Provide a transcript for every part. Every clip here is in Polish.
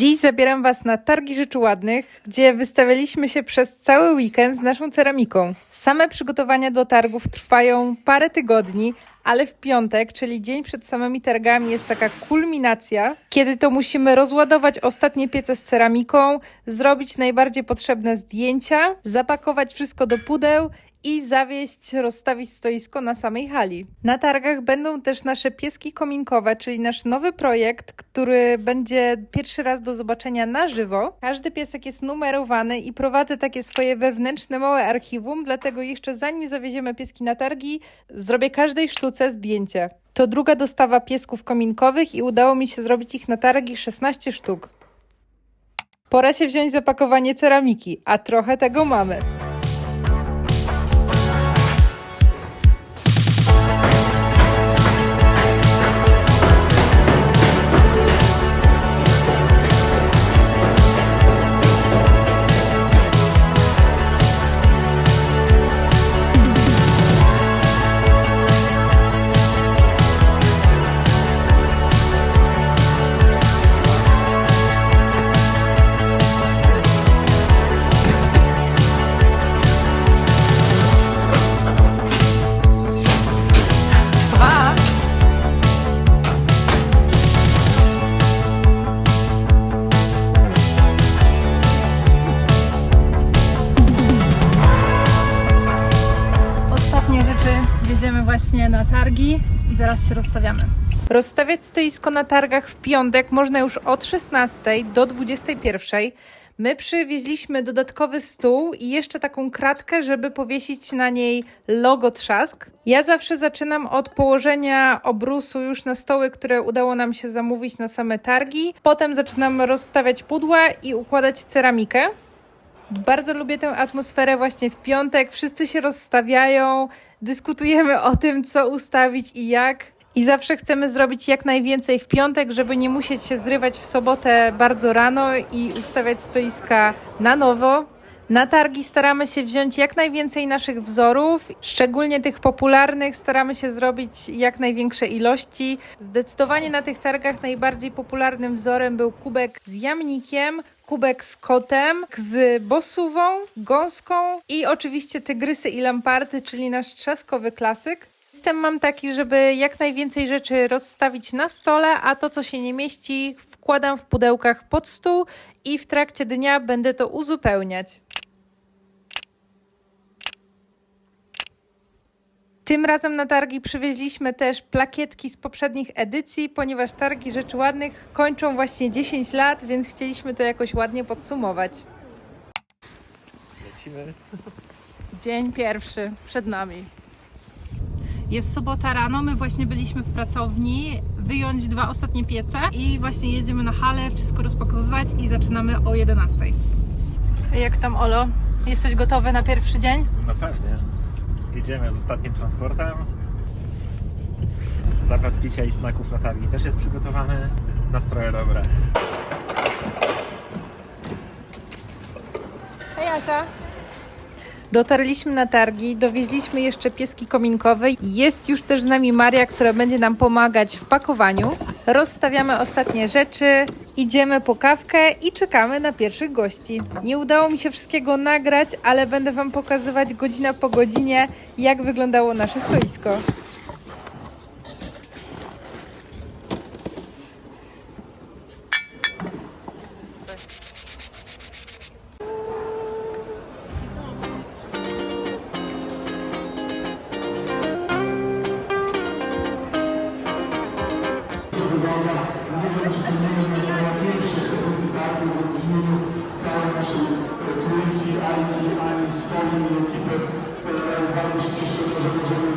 Dziś zabieram Was na Targi Rzeczy Ładnych, gdzie wystawialiśmy się przez cały weekend z naszą ceramiką. Same przygotowania do targów trwają parę tygodni, ale w piątek, czyli dzień przed samymi targami, jest taka kulminacja, kiedy to musimy rozładować ostatnie piece z ceramiką, zrobić najbardziej potrzebne zdjęcia, zapakować wszystko do pudeł i zawieść, rozstawić stoisko na samej hali. Na targach będą też nasze pieski kominkowe, czyli nasz nowy projekt, który będzie pierwszy raz do zobaczenia na żywo. Każdy piesek jest numerowany i prowadzę takie swoje wewnętrzne małe archiwum, dlatego jeszcze zanim zawieziemy pieski na targi, zrobię każdej sztuce zdjęcie. To druga dostawa piesków kominkowych i udało mi się zrobić ich na targi 16 sztuk. Pora się wziąć za pakowanie ceramiki, a trochę tego mamy. Na targi i zaraz się rozstawiamy. Rozstawiać stoisko na targach w piątek można już od 16 do 21. My przywieźliśmy dodatkowy stół i jeszcze taką kratkę, żeby powiesić na niej logo Trzask. Ja zawsze zaczynam od położenia obrusu już na stoły, które udało nam się zamówić na same targi. Potem zaczynam rozstawiać pudła i układać ceramikę. Bardzo lubię tę atmosferę właśnie w piątek. Wszyscy się rozstawiają, dyskutujemy o tym, co ustawić i jak. I zawsze chcemy zrobić jak najwięcej w piątek, żeby nie musieć się zrywać w sobotę bardzo rano i ustawiać stoiska na nowo. Na targi staramy się wziąć jak najwięcej naszych wzorów, szczególnie tych popularnych, staramy się zrobić jak największe ilości. Zdecydowanie na tych targach najbardziej popularnym wzorem był kubek z jamnikiem, kubek z kotem, z bosuwą, gąską i oczywiście tygrysy i lamparty, czyli nasz trzaskowy klasyk. System mam taki, żeby jak najwięcej rzeczy rozstawić na stole, a to, co się nie mieści, wkładam w pudełkach pod stół i w trakcie dnia będę to uzupełniać. Tym razem na targi przywieźliśmy też plakietki z poprzednich edycji, ponieważ targi Rzeczy Ładnych kończą właśnie 10 lat, więc chcieliśmy to jakoś ładnie podsumować. Lecimy. Dzień pierwszy przed nami. Jest sobota rano, my właśnie byliśmy w pracowni, wyjąć dwa ostatnie piece i właśnie jedziemy na halę, wszystko rozpakowywać i zaczynamy o 11. Jak tam Olo? Jesteś gotowy na pierwszy dzień? No pewnie. Idziemy z ostatnim transportem. Zapas picia i snaków na targi też jest przygotowany. Nastroje dobre. Hej Asia. Dotarliśmy na targi, dowieźliśmy jeszcze pieski kominkowe. Jest już też z nami Maria, która będzie nam pomagać w pakowaniu. Rozstawiamy ostatnie rzeczy, idziemy po kawkę i czekamy na pierwszych gości. Nie udało mi się wszystkiego nagrać, ale będę Wam pokazywać godzina po godzinie, jak wyglądało nasze stoisko. Nie do przypomnienia na najładniejszych licytacji w rozumieniu całej naszej trójki, Ajki, Ani, Stolin i ekipy, które bardzo się cieszymy, że możemy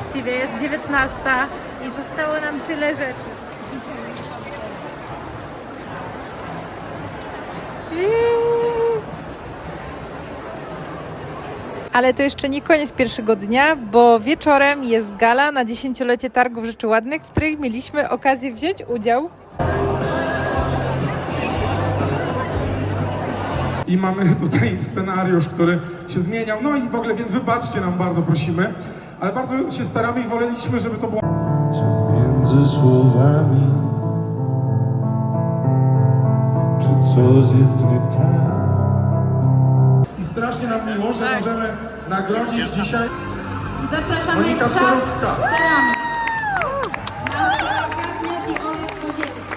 właściwie, jest 19 i zostało nam tyle rzeczy. Ale to jeszcze nie koniec pierwszego dnia, bo wieczorem jest gala na dziesięciolecie Targów Rzeczy Ładnych, w których mieliśmy okazję wziąć udział. I mamy tutaj scenariusz, który się zmieniał. No i w ogóle, więc wybaczcie nam, bardzo prosimy. Ale bardzo się staramy i woleliśmy, żeby to było między słowami. Czy coś jest nie tak? I strasznie nam miło, że możemy nagrodzić dzisiaj Zapraszamy Monika Skorupska. Ceramics. Gabriela Gawniarz i Olek Kozielski.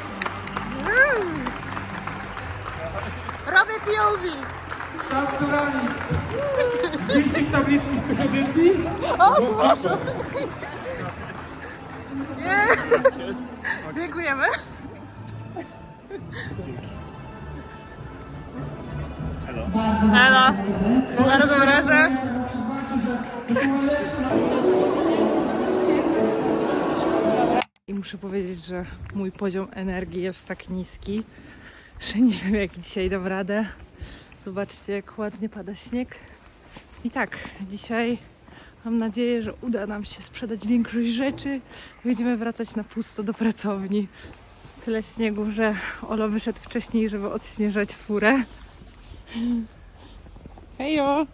Robię POV! Czas Ceramics. Wyścig tabliczki z tych edycji? O, super. Dziękujemy. Elo. Bardzo wrażę. I muszę powiedzieć, że mój poziom energii jest tak niski, że nie wiem jak dzisiaj dam radę. Zobaczcie jak ładnie pada śnieg. I tak, dzisiaj mam nadzieję, że uda nam się sprzedać większość rzeczy. Będziemy wracać na pusto do pracowni. Tyle śniegu, że Olo wyszedł wcześniej, żeby odśnieżać furę. Hejo!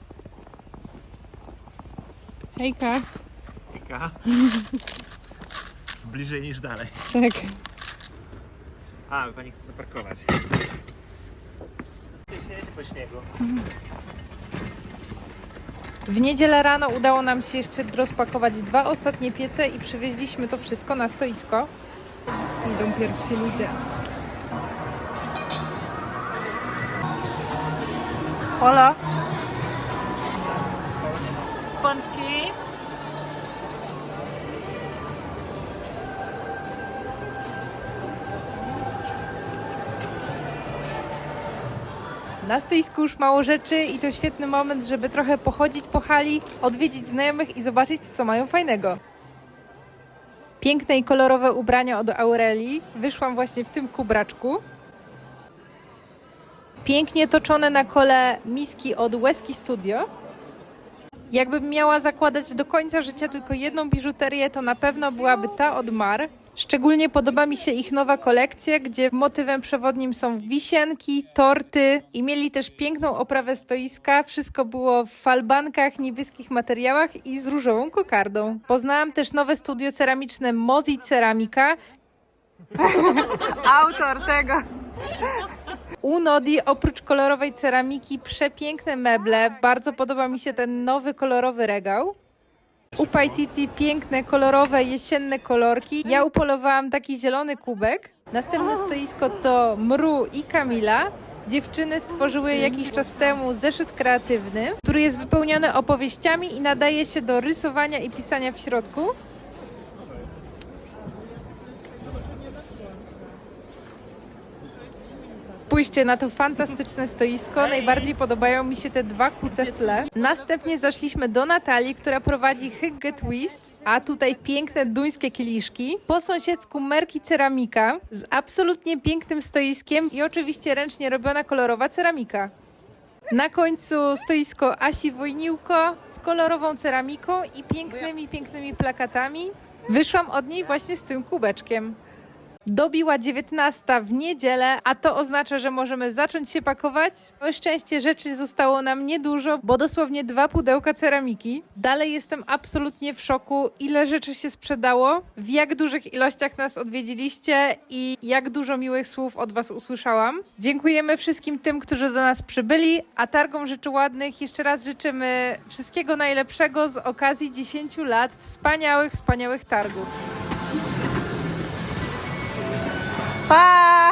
Hejka! Kilka. Bliżej niż dalej. Tak. A, pani chce zaparkować. Śniegu. W niedzielę rano udało nam się jeszcze rozpakować dwa ostatnie piece i przywieźliśmy to wszystko na stoisko. Idą pierwsi ludzie. Hola. Pączki. Na stoisku już mało rzeczy i to świetny moment, żeby trochę pochodzić po hali, odwiedzić znajomych i zobaczyć, co mają fajnego. Piękne i kolorowe ubrania od Aureli. Wyszłam właśnie w tym kubraczku. Pięknie toczone na kole miski od Wesky Studio. Jakbym miała zakładać do końca życia tylko jedną biżuterię, to na pewno byłaby ta od Mar. Szczególnie podoba mi się ich nowa kolekcja, gdzie motywem przewodnim są wisienki, torty i mieli też piękną oprawę stoiska. Wszystko było w falbankach, niebieskich materiałach i z różową kokardą. Poznałam też nowe studio ceramiczne Mozi Ceramika. Autor tego. U Nodi oprócz kolorowej ceramiki przepiękne meble. Bardzo podoba mi się ten nowy kolorowy regał. U Paititi piękne, kolorowe, jesienne kolorki. Ja upolowałam taki zielony kubek. Następne stoisko to Mru i Kamila. Dziewczyny stworzyły jakiś czas temu zeszyt kreatywny, który jest wypełniony opowieściami i nadaje się do rysowania i pisania w środku. Spójrzcie na to fantastyczne stoisko. Najbardziej podobają mi się te dwa kuce w tle. Następnie zaszliśmy do Natalii, która prowadzi Hygge Twist, a tutaj piękne duńskie kieliszki. Po sąsiedzku Merki Ceramika z absolutnie pięknym stoiskiem i oczywiście ręcznie robiona kolorowa ceramika. Na końcu stoisko Asi Wojniłko z kolorową ceramiką i pięknymi, pięknymi plakatami. Wyszłam od niej właśnie z tym kubeczkiem. Dobiła 19 w niedzielę, a to oznacza, że możemy zacząć się pakować. Na szczęście rzeczy zostało nam niedużo, bo dosłownie dwa pudełka ceramiki. Dalej jestem absolutnie w szoku, ile rzeczy się sprzedało, w jak dużych ilościach nas odwiedziliście i jak dużo miłych słów od Was usłyszałam. Dziękujemy wszystkim tym, którzy do nas przybyli, a Targom Rzeczy Ładnych jeszcze raz życzymy wszystkiego najlepszego z okazji 10 lat wspaniałych, wspaniałych targów. 拜。